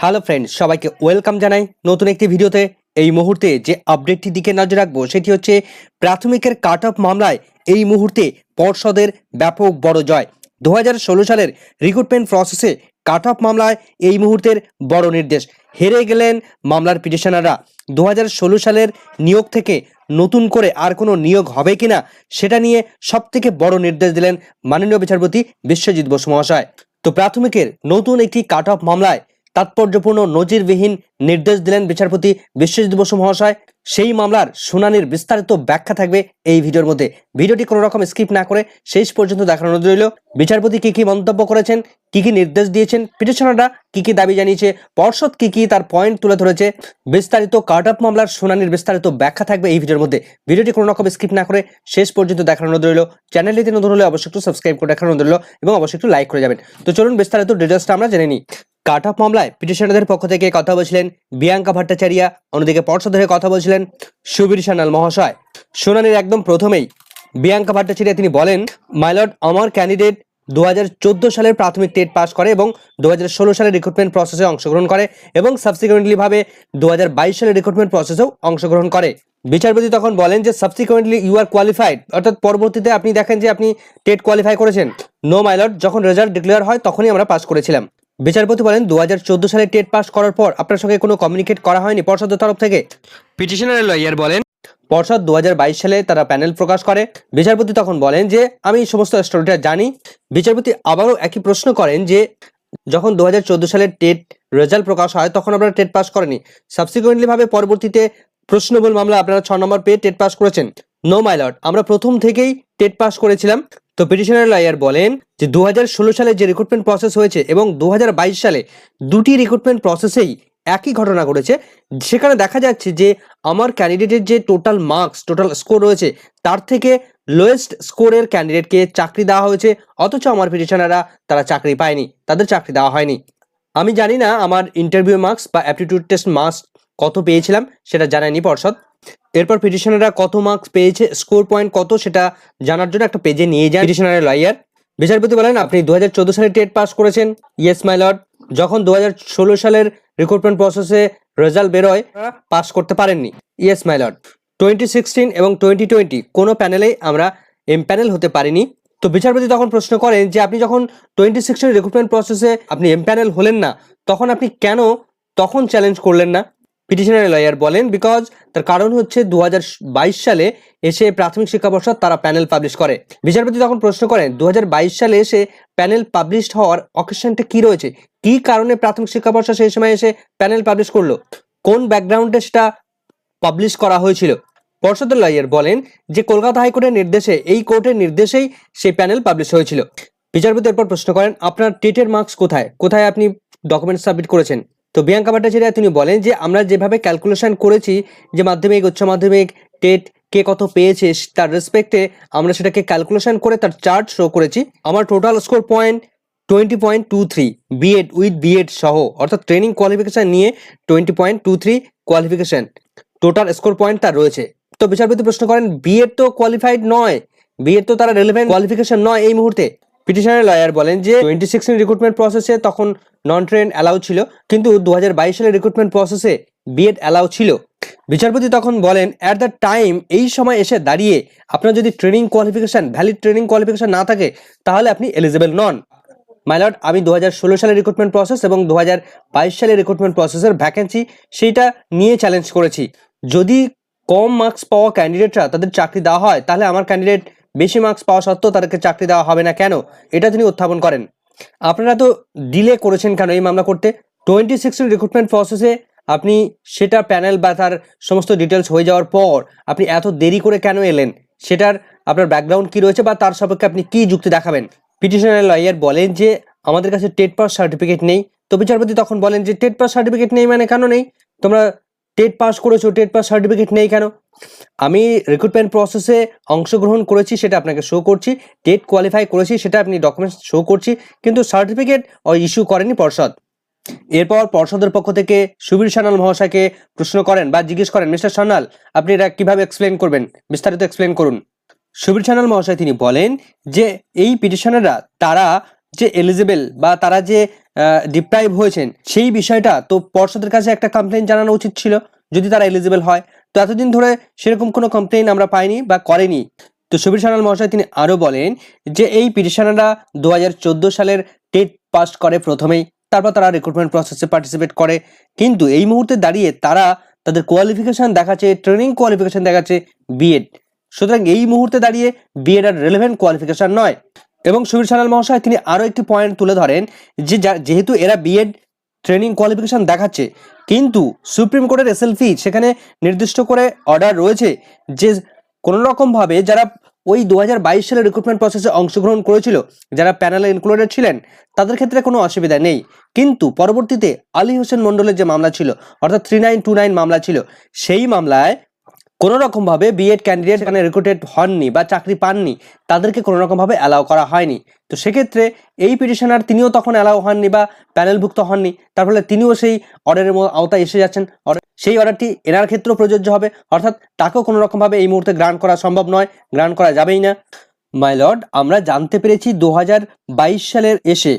Hello friend সবাইকে welcome জানাই নতুন একটি ভিডিওতে। এই মুহূর্তে যে আপডেটটির দিকে নজর রাখব, সেটি হচ্ছে প্রাথমিকের কাট অফ মামলায় এই মুহূর্তে পর্ষদের ব্যাপক বড় জয়। দু হাজার ষোলো সালের রিক্রুটমেন্ট প্রসেসে কাট অফ মামলায় এই মুহূর্তের বড় নির্দেশ। হেরে গেলেন মামলার পিটিশনাররা দু হাজার ষোলো সালের নিয়োগ থেকে নতুন করে আর কোনো নিয়োগ হবে কিনা, সেটা নিয়ে সব থেকে বড় নির্দেশ দিলেন মাননীয় বিচারপতি বিশ্বজিৎ বসু মহাশয়। তো প্রাথমিকের নতুন একটি কাট অফ মামলায় তাৎপর্যপূর্ণ নজিরবিহীন নির্দেশ দিলেন বিচারপতি বিশ্বজিৎ বসু মহাশয়। সেই মামলার শুনানির বিস্তারিত ব্যাখ্যা থাকবে এই ভিডিওর মধ্যে। ভিডিওটি কোনো রকম স্কিপ না করে শেষ পর্যন্ত দেখানো রইল। বিচারপতি কি কি মন্তব্য করেছেন, কি কি নির্দেশ দিয়েছেন, পিটিশনাররা কি কি দাবি জানিয়েছে, পর্ষদ কি কি তার পয়েন্ট তুলে ধরেছে, বিস্তারিত কাট অফ মামলার শুনানির বিস্তারিত ব্যাখ্যা থাকবে এই ভিডিওর মধ্যে। ভিডিওটি কোনো রকম স্কিপ না করে শেষ পর্যন্ত দেখানো রইল। চ্যানেলটিতে নতুন হলে অবশ্যই একটু সাবস্ক্রাইব করে দেখানো রইল এবং অবশ্যই একটু লাইক করে যাবেন। তো চলুন বিস্তারিত ডিটেলসটা আমরা জেনে নিই। কাট অফ মামলায় পিটিশনারদের পক্ষ থেকে কথা বলছিলেন বিয়াঙ্কা ভট্টাচারিয়া, অন্যদিকে পর্ষদ হয়ে কথা বলছিলেন সুবীর সান্যাল মহাশয়। শুনানির একদম প্রথমেই বিয়াঙ্কা ভট্টাচারিয়া তিনি বলেন মাইলট আমার ক্যান্ডিডেট দুহাজার চোদ্দ সালের প্রাথমিক টেট পাস করে এবং দু হাজার ষোলো সালের রিক্রুটমেন্ট প্রসেসে অংশগ্রহণ করে এবং সাবসিকুয়েন্টলি ভাবে দু হাজার বাইশ সালের রিক্রুটমেন্ট প্রসেসেও অংশগ্রহণ করে। বিচারপতি তখন বলেন যে সাবসিকুয়েন্টলি ইউ আর কোয়ালিফাইড অর্থাৎ পরবর্তীতে আপনি দেখেন যে, আপনি টেট কোয়ালিফাই করেছেন। নো মাইলট যখন রেজাল্ট ডিক্লেয়ার হয়, তখনই আমরা পাস করেছিলাম। বিচারপতি বলেন দু হাজার চোদ্দ সালে টেট পাস করার পর আপনার সঙ্গে কোনো কমিউনিকেট করা হয়নি পর্ষদের তরফ থেকে। পিটিশনারের লয়ার বলেন পর্ষদ দু হাজার বাইশ সালে তারা প্যানেল প্রকাশ করে। বিচারপতি তখন বলেন যে আমি এই সমস্ত স্টোরিটা জানি। বিচারপতি আবারও একই প্রশ্ন করেন যে যখন দু সালের টেট রেজাল্ট প্রকাশ হয় তখন আপনারা টেট পাস করেনি সাবসিকুয়েন্টলি ভাবে পরবর্তীতে প্রশ্নবল মামলা আপনারা ছ নম্বর পেয়ে টেট পাস করেছেন। নো মাইলট আমরা প্রথম থেকেই টেট পাস করেছিলাম। তো পিটিশনার লয়ার বলেন যে দু হাজার ষোলো সালে যে রিক্রুটমেন্ট প্রসেস হয়েছে এবং দু হাজার বাইশ সালে দুটি রিক্রুটমেন্ট প্রসেসেই একই ঘটনা ঘটেছে। সেখানে দেখা যাচ্ছে যে আমার ক্যান্ডিডেটের যে টোটাল মার্কস টোটাল স্কোর রয়েছে, তার থেকে লোয়েস্ট স্কোরের ক্যান্ডিডেটকে চাকরি দেওয়া হয়েছে, অথচ আমার পিটিশনাররা তারা চাকরি পায়নি, তাদের চাকরি দেওয়া হয়নি। আমি জানি না আমার ইন্টারভিউ মার্কস বা অ্যাপটিটিউড টেস্ট মার্কস কত পেয়েছিলাম সেটা জানায়নি পর্ষদ। এরপর পিটিশনাররা কত মার্কস পেয়েছে স্কোর পয়েন্ট কত সেটা জানার জন্য একটা পেজে নিয়ে যান পিটিশনারের লয়ার বিচারপতি বলেন, আপনি দু হাজার চোদ্দ সালে টেট পাস করেছেন। ইয়েস মাই লর্ড যখন দু হাজার ষোলো সালের রিক্রুটমেন্ট প্রসেসে রেজাল্ট বেরোয় পাস করতে পারেননি। Yes my lord twenty sixteen এবং টোয়েন্টি টোয়েন্টি কোনো প্যানেলেই আমরা এম প্যানেল হতে পারিনি। তো বিচারপতি তখন প্রশ্ন করেন যে, আপনি যখন টোয়েন্টি সিক্সটিন রিক্রুটমেন্ট প্রসেসে আপনি এম প্যানেল হলেন না, তখন আপনি কেন তখন চ্যালেঞ্জ করলেন না? পিটিশনারি লয়ার বলেন বিকজ তার কারণ হচ্ছে দু হাজার বাইশ সালে এসে প্রাথমিক শিক্ষা পর্ষদ তারা প্যানেল পাবলিশ করে। বিচারপতি তখন প্রশ্ন করেন দু হাজার বাইশ সালে এসে প্যানেল পাবলিশড হওয়ার অকেশনটা কি রয়েছে? কি কারণে প্রাথমিক শিক্ষা পর্ষদ সেই সময় এসে প্যানেল পাবলিশ করল? কোন ব্যাকগ্রাউন্ডে সেটা পাবলিশ করা হয়েছিল? পর্ষদের লয়ার বলেন যে, কলকাতা হাইকোর্টের নির্দেশে, এই কোর্টের নির্দেশেই সেই প্যানেল পাবলিশ হয়েছিল। বিচারপতি এরপর প্রশ্ন করেন, আপনার টেটের মার্কস কোথায়? কোথায় আপনি ডকুমেন্ট সাবমিট করেছেন? তো বিয়াঙ্কা ভট্টাচার্য, তিনি বলেন যে আমরা যেভাবে ক্যালকুলেশন করেছি যে মাধ্যমিক, উচ্চ মাধ্যমিক, টেট, কে কত পেয়েছে, তার রেসপেক্টে আমরা সেটাকে ক্যালকুলেশন করে তার চার্ট শো করেছি। আমার total score point twenty point two three B Ed with B Ed সহ, অর্থাৎ ট্রেনিং কোয়ালিফিকেশান নিয়ে twenty point two three qualification total score point তার রয়েছে। তো বিচারপতি প্রশ্ন করেন বিএড তো কোয়ালিফাইড নয় বিএড তো তারা রেলিভেন্ট কোয়ালিফিকেশন নয় এই মুহূর্তে। পিটিশনের লয়ার বলেন যে টোয়েন্টি সিক্সটিন রিক্রুটমেন্ট প্রসেসে তখন নন ট্রেন অ্যালাউ ছিল, কিন্তু দুহাজার বাইশ সালের রিক্রুটমেন্ট প্রসেসে বিএড অ্যালাউ ছিল। বিচারপতি তখন বলেন অ্যাট দ্য টাইম এই সময় এসে দাঁড়িয়ে আপনার যদি training qualification valid training qualification না থাকে, তাহলে আপনি এলিজিবল নন। মাইলট আমি দু হাজার ষোলো সালের রিক্রুটমেন্ট প্রসেস এবং দুহাজার বাইশ সালের রিক্রুটমেন্ট প্রসেসের ভ্যাকেন্সি সেইটা নিয়ে চ্যালেঞ্জ করেছি। যদি কম মার্কস পাওয়া ক্যান্ডিডেটরা তাদের চাকরি দেওয়া হয়, তাহলে আমার ক্যান্ডিডেট বেশি মার্কস পাওয়া সত্ত্বেও তাদেরকে চাকরি দেওয়া হবে না কেন? এটা তিনি উত্থাপন করেন। আপনারা তো ডিলে করেছেন কেন এই মামলা করতে? টোয়েন্টি সিক্সটিন রিক্রুটমেন্ট প্রসেসে আপনি সেটা প্যানেল বা তার সমস্ত ডিটেলস হয়ে যাওয়ার পর আপনি এত দেরি করে কেন এলেন? সেটার আপনার ব্যাকগ্রাউন্ড কি রয়েছে বা তার সপক্ষে আপনি কি যুক্তি দেখাবেন? পিটিশনার লয়ার বলেন যে, আমাদের কাছে টেট পাস সার্টিফিকেট নেই। তো বিচারপতি তখন বলেন যে, টেট পাস সার্টিফিকেট নেই মানে কেন নেই? তোমরা টেট পাস করেছ, টেট পাস সার্টিফিকেট নেই কেন? আমি রিক্রুটমেন্ট প্রসেসে অংশগ্রহণ করেছি, সেটা আপনাকে শো করছি, টেট কোয়ালিফাই করেছি, সেটা আপনি ডকুমেন্টস শো করছি, কিন্তু সার্টিফিকেট ও ইস্যু করেনি পর্ষদ। এরপর পর্ষদের পক্ষ থেকে সুবীর সান্যাল মহাশয়কে প্রশ্ন করেন বা জিজ্ঞেস করেন, মিস্টার সান্যাল, আপনি এটা কীভাবে এক্সপ্লেন করবেন? বিস্তারিত এক্সপ্লেন করুন। সুবীর সান্যাল মহাশয় তিনি বলেন যে, এই পিটিশনাররা তারা যে এলিজিবল বা তারা যে ডিপ্রাইভ হয়েছেন, সেই বিষয়টা তো পর্ষদের কাছে একটা কমপ্লেন জানানো উচিত ছিল, যদি তারা এলিজিবল হয়। তো এতদিন ধরে সেরকম কোনো কমপ্লেন আমরা পাইনি বা করেনি। তো সুবীর সানাল মহাশয় তিনি আরও বলেন যে, এই পিটিশনাররা দু হাজার চোদ্দ সালের টেট পাস করে প্রথমেই, তারপর তারা রিক্রুটমেন্ট প্রসেসে পার্টিসিপেট করে। কিন্তু এই মুহূর্তে দাঁড়িয়ে তারা তাদের কোয়ালিফিকেশন দেখাচ্ছে ট্রেনিং কোয়ালিফিকেশন দেখাচ্ছে বিএড সুতরাং এই মুহূর্তে দাঁড়িয়ে বিএড আর রেলেভেন্ট কোয়ালিফিকেশন নয়। এবং সুবীর সানাল মহাশয় তিনি আরও একটি পয়েন্ট তুলে ধরেন যে যেহেতু এরা বিএড ট্রেনিং কোয়ালিফিকেশন দেখাচ্ছে, কিন্তু সুপ্রিম কোর্টের এসএলপি সেখানে নির্দিষ্ট করে অর্ডার রয়েছে যে কোনো রকমভাবে যারা ওই দু হাজার বাইশ সালের রিক্রুটমেন্ট প্রসেসে অংশগ্রহণ করেছিল, যারা প্যানেলে ইনক্লুডেড ছিলেন, তাদের ক্ষেত্রে কোনো অসুবিধা নেই। কিন্তু পরবর্তীতে আলী হোসেন মণ্ডলের যে মামলা ছিল, অর্থাৎ থ্রি মামলা ছিল, সেই মামলায় কোনো রকমভাবে বিএড ক্যান্ডিডেট সেখানে রিক্রুটেড হননি বা চাকরি পাননি, তাদেরকে কোনো রকমভাবে অ্যালাউ করা হয়নি। তো সেক্ষেত্রে এই পিটিশনার তিনিও তখন অ্যালাউ হননি বা প্যানেলভুক্ত হননি, তার ফলে তিনিও সেই অর্ডারের আওতায় এসে যাচ্ছেন। সেই অর্ডারটি এনার ক্ষেত্রেও প্রযোজ্য হবে, অর্থাৎ তাকেও কোনো রকমভাবে এই মুহূর্তে গ্রান্ট করা সম্ভব নয় গ্রান্ট করা যাবেই না। মাই লর্ড আমরা জানতে পেরেছি দু হাজার বাইশ সালের এসে,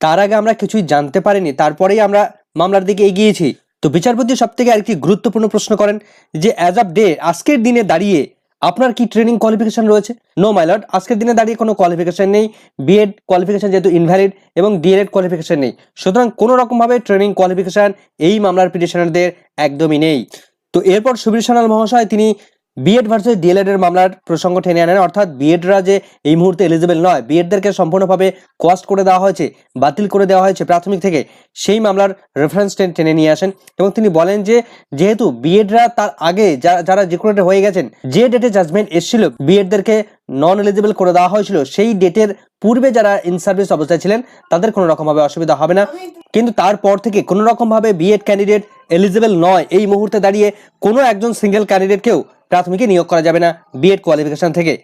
তার আগে আমরা কিছুই জানতে পারিনি, তারপরেই আমরা মামলার দিকে এগিয়েছি। তো বিচারপতি সব থেকে আরেকটি গুরুত্বপূর্ণ প্রশ্ন করেন যে অ্যাজ আপ ডে আজকের দিনে দাঁড়িয়ে আপনার কি ট্রেনিং কোয়ালিফিকেশন রয়েছে? নো মাইলট আজকের দিনে দাঁড়িয়ে কোনো কোয়ালিফিকেশন নেই বিএড কোয়ালিফিকেশন যেহেতু ইনভ্যালিড এবং ডিএলএড কোয়ালিফিকেশন নেই। সুতরাং কোনো রকমভাবে ট্রেনিং কোয়ালিফিকেশন এই মামলার পিটিশনারদের একদমই নেই। তো এরপর সুবীর সানাল মহাশয়, তিনি বিএড ভার্সেস ডিএলএড এর মামলার প্রসঙ্গ টেনে আনেন। অর্থাৎ বিএডরা যে এই মুহূর্তে এলিজিবল নয় বিএডদেরকে সম্পূর্ণভাবে কস্ট করে দেওয়া হয়েছে, বাতিল করে দেওয়া হয়েছে প্রাথমিক থেকে, সেই মামলার রেফারেন্স টেনে নিয়ে আসেন এবং তিনি বলেন যে, যেহেতু বিএডরা তার আগে, যা- যারা কোনো হয়ে গেছেন, যে ডেটে জাজমেন্ট এসেছিল বিএডদেরকে নন এলিজিবল করে দেওয়া হয়েছিল, সেই ডেটের পূর্বে যারা ইন সার্ভিস অবস্থায় ছিলেন, তাদের কোনো রকমভাবে অসুবিধা হবে না। কিন্তু তারপর থেকে কোনো রকমভাবে বিএড ক্যান্ডিডেট এলিজিবল নয়, এই মুহূর্তে দাঁড়িয়ে কোনো একজন সিঙ্গেল ক্যান্ডিডেটকেও প্রাথমিকে নিয়োগ করা যাবে না বিএড কোয়ালিফিকেশন থেকে।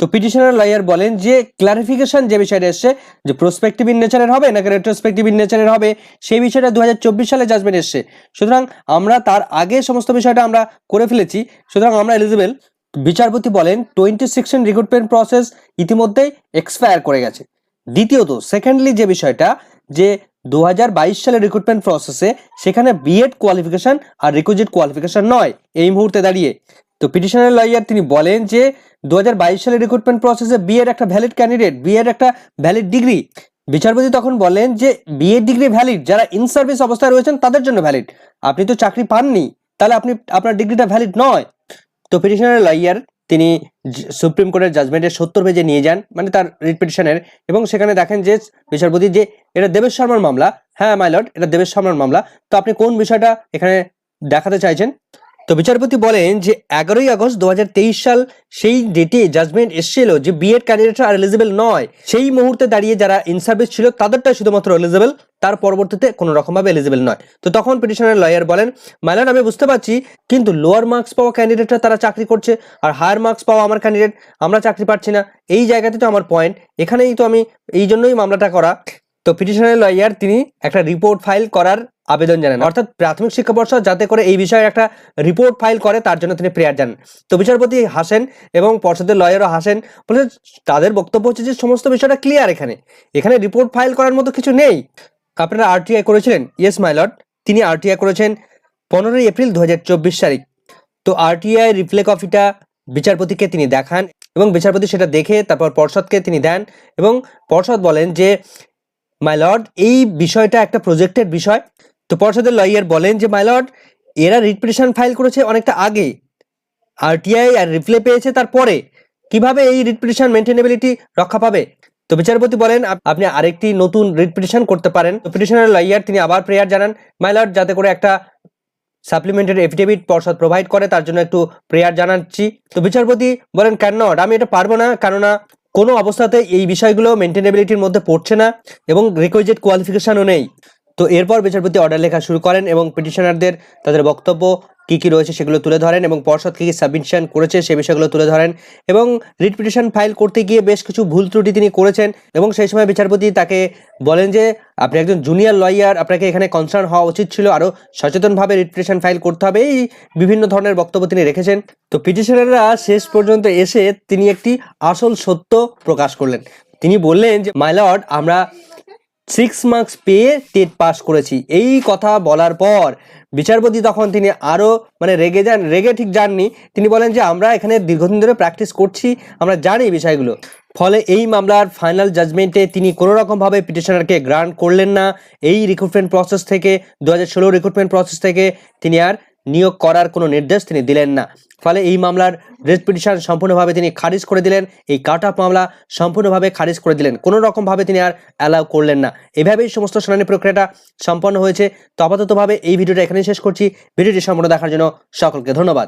তো পিটিশনার লয়ার বলেন যে ক্লারিফিকেশন যে বিষয়টা এসছে, যে প্রসপেক্টিভ ইন নেচারের হবে নাকি রেট্রোস্পেক্টিভ ইন নেচারের হবে, সেই বিষয়টা দু হাজার চব্বিশ সালে জাজমেন্ট এসছে। সুতরাং আমরা তার আগে সমস্ত বিষয়টা আমরা করে ফেলেছি, সুতরাং আমরা এলিজিবল বিচারপতি বলেন টোয়েন্টি সিক্সটিন রিক্রুটমেন্ট প্রসেস ইতিমধ্যেই এক্সপায়ার করে গেছে। দ্বিতীয়ত সেকেন্ডলি যে বিষয়টা, যে দু হাজার বাইশ সালের রিক্রুটমেন্ট প্রসেসে সেখানে বিএড কোয়ালিফিকেশন আর রিকুইজিট কোয়ালিফিকেশন নয় এই মুহূর্তে দাঁড়িয়ে। তো পিটিশনার লয়ার তিনি বলেন যে দু হাজার বাইশ সালের রিক্রুটমেন্ট প্রসেসে বিএড একটা ভ্যালিড ক্যান্ডিডেট বিএড একটা ভ্যালিড ডিগ্রি বিচারপতি তখন বলেন যে বিএড ডিগ্রি ভ্যালিড যারা ইন সার্ভিস অবস্থায় রয়েছেন তাদের জন্য ভ্যালিড আপনি তো চাকরি পাননি, তাহলে আপনি, আপনার ডিগ্রিটা ভ্যালিড নয়। তো পিটিশনার লাইয়ার তিনি সুপ্রিম কোর্টের জাজমেন্টের সত্তর পেজে নিয়ে যান মানে তার রিট পিটিশনের এবং সেখানে দেখেন যে বিচারপতি যে এটা দেবেশ শর্মার মামলা হ্যাঁ মাইলট এটা দেবেশ শর্মার মামলা, তো আপনি কোন বিষয়টা এখানে দেখাতে চাইছেন? তো বিচারপতি বলেন যে এগারোই আগস্ট দু হাজার তেইশ সাল সেই ডেটে জাজমেন্ট এসেছিল যে বিএড ক্যান্ডিডেটরা আর এলিজিবল নয়। সেই মুহূর্তে দাঁড়িয়ে যারা ইন সার্ভিস ছিল, তাদেরটাই শুধুমাত্র এলিজিবল তার পরবর্তীতে কোনো রকমভাবে এলিজিবল নয়। তো তখন পিটিশনের লয়ার বলেন মাইলন আমি বুঝতে পারছি, কিন্তু লোয়ার মার্কস পাওয়া ক্যান্ডিডেটরা তারা চাকরি করছে, আর হায়ার মার্কস পাওয়া আমার ক্যান্ডিডেট আমরা চাকরি পাচ্ছি না। এই জায়গাতে তো আমার পয়েন্ট এখানেই তো আমি এই জন্যই মামলাটা করা। তো পিটিশনের লয়ার তিনি একটা রিপোর্ট ফাইল করার আবেদন জানান। অর্থাৎ প্রাথমিক শিক্ষা পর্ষদ যাতে করে এই বিষয়ে একটা রিপোর্ট ফাইল করে, তার জন্য তিনি প্রেয়ার জানান। তো বিচারপতি হাসেন এবং পর্ষদের লয়ারও হাসেন বলে তাদের বক্তব্য হচ্ছে যে সমস্ত বিষয়টা ক্লিয়ার এখানে। এখানে রিপোর্ট ফাইল করার মতো কিছু নেই। আপনারা আরটিআই করেছিলেন? ইয়েস মাইলট তিনি আরটিআই করেছেন পনেরোই এপ্রিল দু হাজার চব্বিশ তারিখ। তো আরটিআই রিপ্লে কপিটা বিচারপতিকে তিনি দেখান এবং বিচারপতি সেটা দেখে তারপর পর্ষদকে তিনি দেন এবং পর্ষদ বলেন যে মাই লর্ড এই বিষয়টা একটা প্রজেক্টের বিষয়। তো পর্ষদের লয়ার বলেন যে মাই লর্ড এরা রিট পিটিশন ফাইল করেছে অনেকটা আগে। আরটিআই আর রিপ্লে পেয়েছে তারপরে। কীভাবে এই রিট পিটিশন মেনটেনেবিলিটি রক্ষা পাবে? তো বিচারপতি বলেন আপনি আরেকটি নতুন রিট পিটিশন করতে পারেন। তো পিটিশনের লয়ার তিনি আবার প্রেয়ার জানান মাই লর্ড যাতে করে একটা সাপ্লিমেন্টারি এফিডেভিট পর্ষদ প্রোভাইড করে, তার জন্য একটু প্রেয়ার জানাচ্ছি। তো বিচারপতি বলেন, কেন? আমি এটা পারব না, কেননা কোনো অবস্থাতে এই বিষয়গুলো মেনটেনেবিলিটির মধ্যে পড়ছে না এবং রিকোয়েজেড কোয়ালিফিকেশনও নেই। তো এরপর বিচারপতি অর্ডার লেখা শুরু করেন এবং পিটিশনারদের তাদের বক্তব্য কি কি রয়েছে সেগুলো তুলে ধরেন এবং পর্ষদ কি কি সাবমিশন করেছে সে বিষয়গুলো তুলে ধরেন এবং রিট পিটিশন ফাইল করতে গিয়ে বেশ কিছু ভুল ত্রুটি তিনি করেছেন এবং সেই সময় বিচারপতি তাকে বলেন যে আপনি একজন জুনিয়র লয়ার আপনাকে এখানে কনসার্ন হওয়া উচিত ছিল। আরও সচেতনভাবে রিট পিটিশন ফাইল করতে হবে। এই বিভিন্ন ধরনের বক্তব্য তিনি রেখেছেন। তো পিটিশনাররা শেষ পর্যন্ত এসে তিনি একটি আসল সত্য প্রকাশ করলেন। তিনি বললেন যে মাইলর্ড আমরা সিক্স মার্কস পেয়ে টেট পাস করেছি। এই কথা বলার পর বিচারপতি তখন তিনি আরও মানে রেগে যান, রেগে ঠিক যাননি। তিনি বলেন যে, আমরা এখানে দীর্ঘদিন ধরে প্র্যাকটিস করছি, আমরা জানি বিষয়গুলো। ফলে এই মামলার ফাইনাল জাজমেন্টে তিনি কোনো রকমভাবে পিটিশনারকে গ্রান্ট করলেন না। এই রিক্রুটমেন্ট প্রসেস থেকে দু হাজার ষোলো রিক্রুটমেন্ট প্রসেস থেকে তিনি আর নিয়োগ করার কোনো নির্দেশ তিনি দিলেন না। ফলে এই মামলার রেড পিটিশন সম্পূর্ণভাবে তিনি খারিজ করে দিলেন। এই কাট অফ মামলা সম্পূর্ণভাবে খারিজ করে দিলেন। কোনো রকমভাবে তিনি আর অ্যালাউ করলেন না। এভাবেই সমস্ত শুনানি প্রক্রিয়াটা সম্পন্ন হয়েছে। তো আপাততভাবে এই ভিডিওটা এখানেই শেষ করছি। ভিডিওটি সম্পূর্ণ দেখার জন্য সকলকে ধন্যবাদ।